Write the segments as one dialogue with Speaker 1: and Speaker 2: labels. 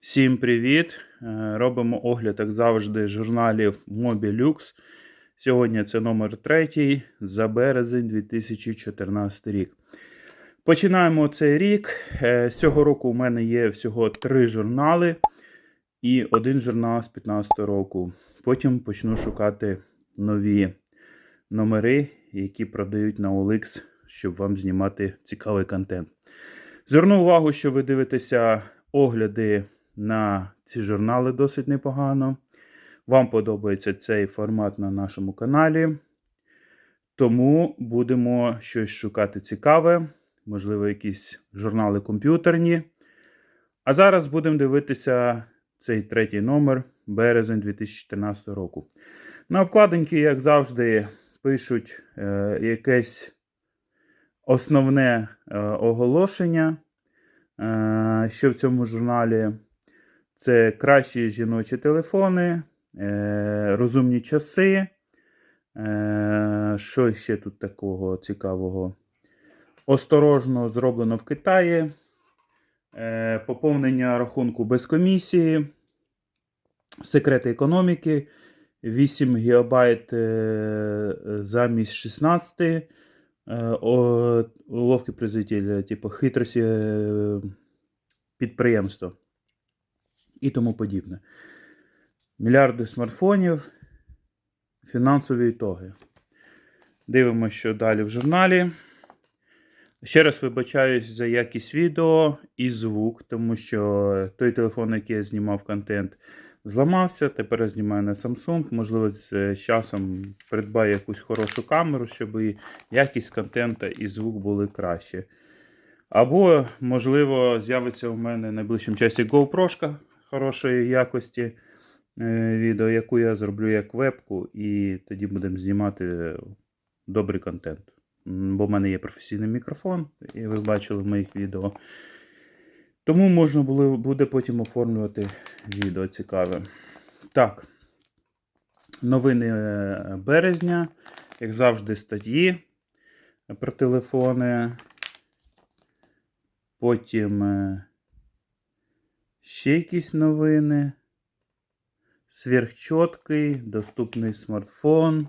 Speaker 1: Всім привіт! Е, Робимо огляд, як завжди, журналів Mobilux. Сьогодні це номер третій за березень 2014 рік. Починаємо цей рік. Е, цього року у мене є всього три журнали і один журнал з 15 року. Потім почну шукати нові номери, які продають на OLX, щоб вам знімати цікавий контент. Зверну увагу, що ви дивитеся огляди на ці журнали досить непогано. Вам подобається цей формат на нашому каналі. Тому будемо щось шукати цікаве, можливо, якісь журнали комп'ютерні. А зараз будемо дивитися цей третій номер березень 2014 року. На обкладинці, як завжди, пишуть е, якесь основне е, оголошення, е, що в цьому журналі. Це кращі жіночі телефони, е, розумні часи. Е, що ще тут такого цікавого? Осторожно зроблено в Китаї. Е, поповнення рахунку без комісії. Секрети економіки. 8 ГБ замість 16. Е, о, уловки производителя, типу хитрості підприємства і тому подібне. Мільярди смартфонів, фінансові ітоги. Дивимося, що далі в журналі. Ще раз вибачаюсь за якість відео і звук, тому що той телефон, який я знімав контент, зламався. Тепер я знімаю на Samsung. Можливо, з часом придбаю якусь хорошу камеру, щоб і якість контенту і звук були краще. Або, можливо, з'явиться у мене найближчим часі GoPro хорошої якості е, відео, яку я зроблю як вебку, і тоді будемо знімати добрий контент. Бо в мене є професійний мікрофон, і ви бачили в моїх відео. Тому можна було, буде потім оформлювати відео цікаве. Так, новини е, березня, як завжди, статті про телефони. Потім е, ще якісь новини. Сверхчоткий, доступний смартфон.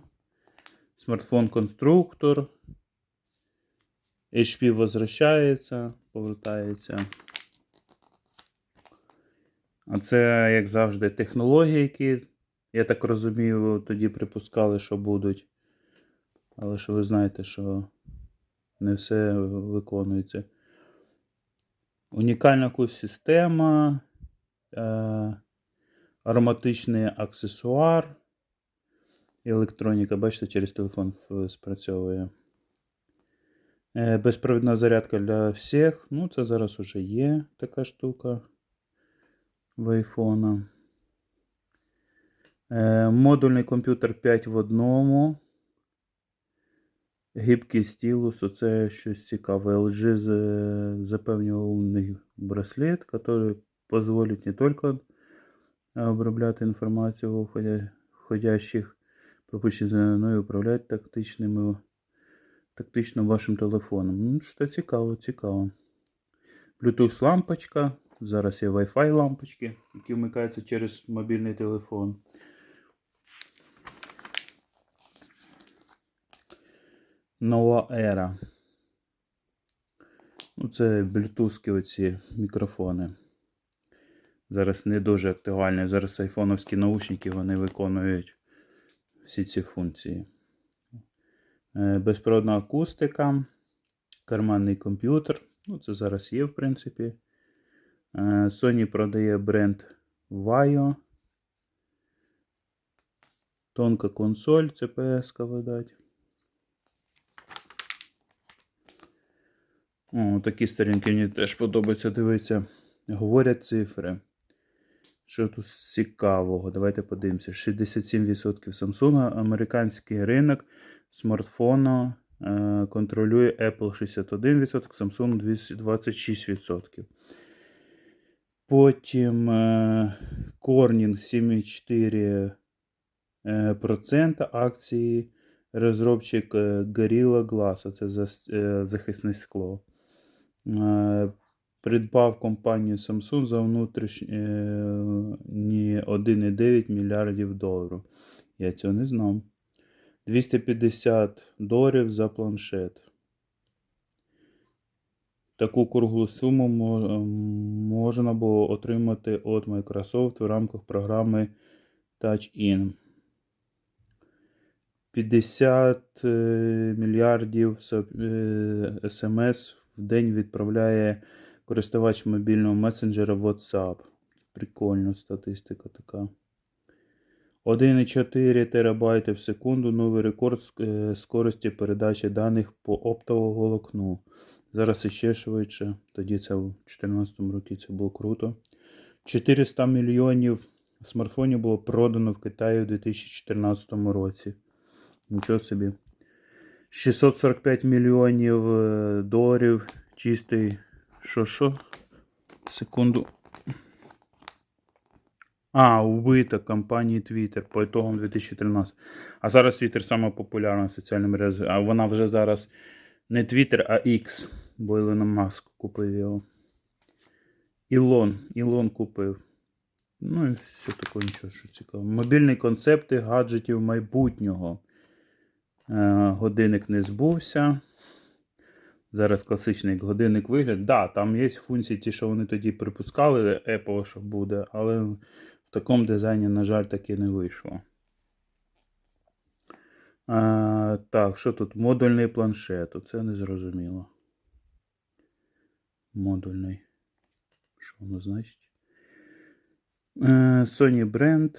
Speaker 1: Смартфон-конструктор. HP возвращається, повертається. А це, як завжди, технології, які, я так розумію, тоді припускали, що будуть. Але що ви знаєте, що не все виконується. Унікальна якась система, ароматичний аксесуар. Електроніка, бачите, через телефон спрацьовує. Е, Безпровідна зарядка для всіх. Ну, це зараз уже є така штука в айфона. Е, Модульний комп'ютер 5 в одному. Гибкий стилус, оце щось цікаве. LG запевнював браслет, который позволит не только обробляти інформацію входя- входящих пропущених, но й управляти тактичними, тактично вашим телефоном. Ну, що цікаво, цікаво. Bluetooth лампочка. Зараз є Wi-Fi лампочки, які вмикаються через мобільний телефон. Нова ера. Ну, це блютузки оці мікрофони. Зараз не дуже актуальні. Зараз айфоновські наушники вони виконують всі ці функції. Е, Безпроводна акустика, карманний комп'ютер. Ну, це зараз є, в принципі. Е, Sony продає бренд Vaio. Тонка консоль CPS, видать. О, такі сторінки мені теж подобається дивитися. Говорять цифри. Що тут цікавого? Давайте подивимося. 67% Samsung, американський ринок смартфона е, контролює Apple 61%, Samsung 26%. Потім е, Corning 7,4% е, акції. Розробчик Gorilla Glass, це захисне скло. Е, придбав компанію Samsung за внутрішні 1,9 мільярдів доларів. Я цього не знав. 250 доларів за планшет. Таку круглу суму можна було отримати від Microsoft в рамках програми Touch-In. 50 е, мільярдів смс в день відправляє користувач мобільного месенджера WhatsApp. Прикольна статистика така. 1,4 терабайти в секунду новий рекорд е, скорості передачі даних по оптовому волокну. Зараз іще швидше. Тоді це в 2014 році це було круто. 400 мільйонів смартфонів було продано в Китаї у 2014 році. Нічого собі. 645 мільйонів е, доларів чистий. Що що? Секунду. А, убита компанії Twitter по ітогам 2013. А зараз Twitter сама популярна соціальна мережа. А вона вже зараз не Twitter, а X. Бо Ілон Маск купив його. Ілон. Ілон купив. Ну і все таке нічого, що цікаво. Мобільні концепти гаджетів майбутнього. Е, годинник не збувся. Зараз класичний годинник вигляд. Да, там є функції, ті, що вони тоді припускали, Apple, що буде, але в такому дизайні, на жаль, таки не вийшло. А, так, що тут? Модульний планшет. Це не зрозуміло. Модульний. Що воно значить? Е, Sony бренд.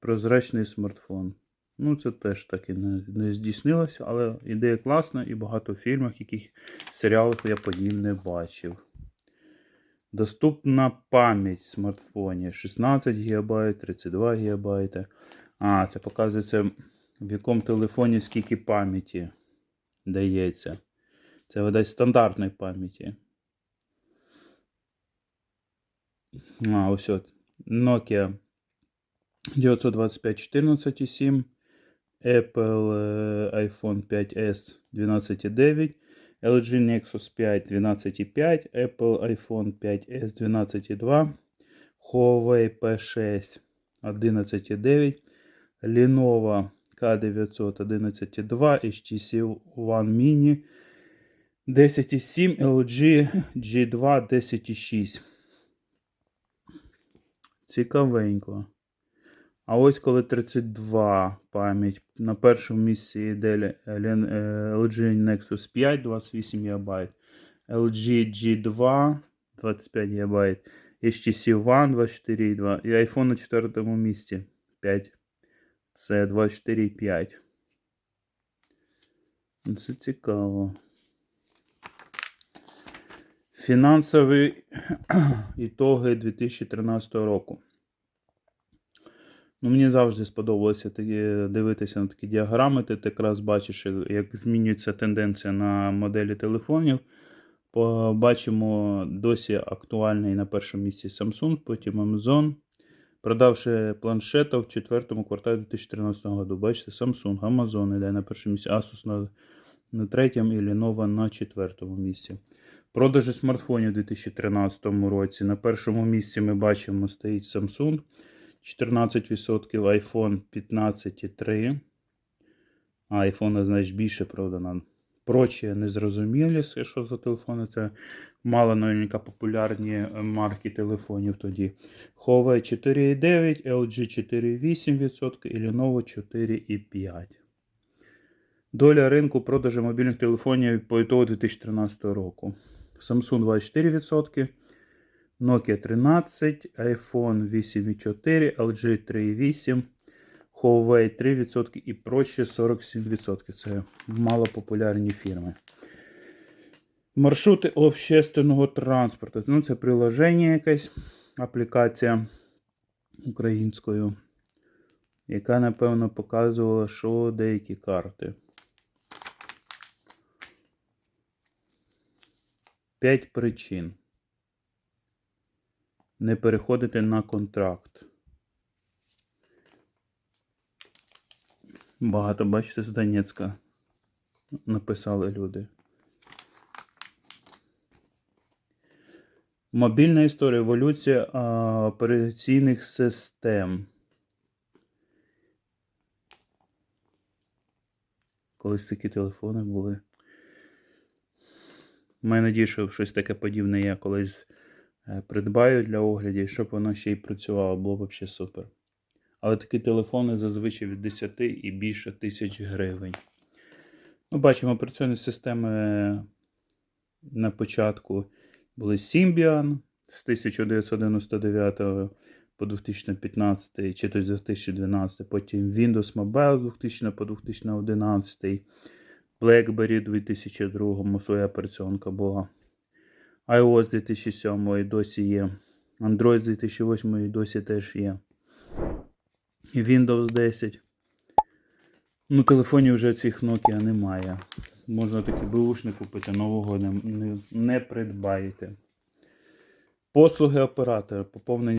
Speaker 1: Прозрачний смартфон. Ну, це теж так і не, не здійснилося, але ідея класна і багато в фільмах, яких серіалах я подібне бачив. Доступна пам'ять в смартфоні 16 ГБ, 32 ГБ. А, це показується, в якому телефоні скільки пам'яті дається. Це видать стандартної пам'яті. А, ось от. Nokia 925 14,7. Apple е, iPhone 5s 12,9. LG Nexus 5 12,5. Apple iPhone 5s 12,2. Huawei P6 11,9. Lenovo K900 11,2. HTC One Mini 10,7. LG G2 10,6. Цікавенько. А ось коли 32 пам'ять. На першому місці йде е, LG Nexus 5 28 ГБ. LG G2 25 ГБ. HTC One 24,2. І iPhone на четвертому місці 5. Це 24,5. Ну, Це цікаво. Фінансові ітоги 2013 року. Ну, мені завжди сподобалося дивитися на такі діаграми. Ти якраз бачиш, як змінюється тенденція на моделі телефонів. По- Бачимо досі актуальний на першому місці Samsung, потім Amazon. Продавши планшета в четвертому кварталі 2013 року. Бачите, Samsung, Amazon іде на першому місці, Asus на, на третьому і Lenovo на четвертому місці. Продажі смартфонів у 2013 році. На першому місці ми бачимо стоїть Samsung 14%, iPhone 15,3%. А iPhone, значить, більше продано. Прочі незрозумілі, що за телефони. Це мало наверняка популярні е, марки телефонів тоді. Huawei 4,9, LG 4,8% і Lenovo 4,5%. Доля ринку продажу мобільних телефонів по ітогу 2013 року. Samsung 24%, Nokia 13, iPhone 8,4, LG 3,8, Huawei 3% і прочі 47%. Це малопопулярні фірми. Маршрути общественного транспорту. Ну, це приложення якась аплікація українською, яка, напевно, показувала, що деякі карти. 5 причин. Не переходити на контракт. Багато, бачите, з Донецька написали люди. Мобільна історія, еволюція операційних систем. Колись такі телефони були. Маю надію, що щось таке подібне я колись придбаю для оглядів, щоб воно ще й працювало, було б взагалі супер. Але такі телефони зазвичай від 10 і більше тисяч гривень. Ну, бачимо, операційні системи на початку були Symbian з 1999 по 2015 чи то з 2012, потім Windows Mobile 2000 по 2011, BlackBerry у 2002 своя операційка була. iOS 2007 і досі є. Android з 2008 і досі теж є. І Windows 10. Ну, телефонів вже цих Nokia немає. Можна таки бушник купити, нового не, не, не придбаєте. Послуги оператора, поповнення.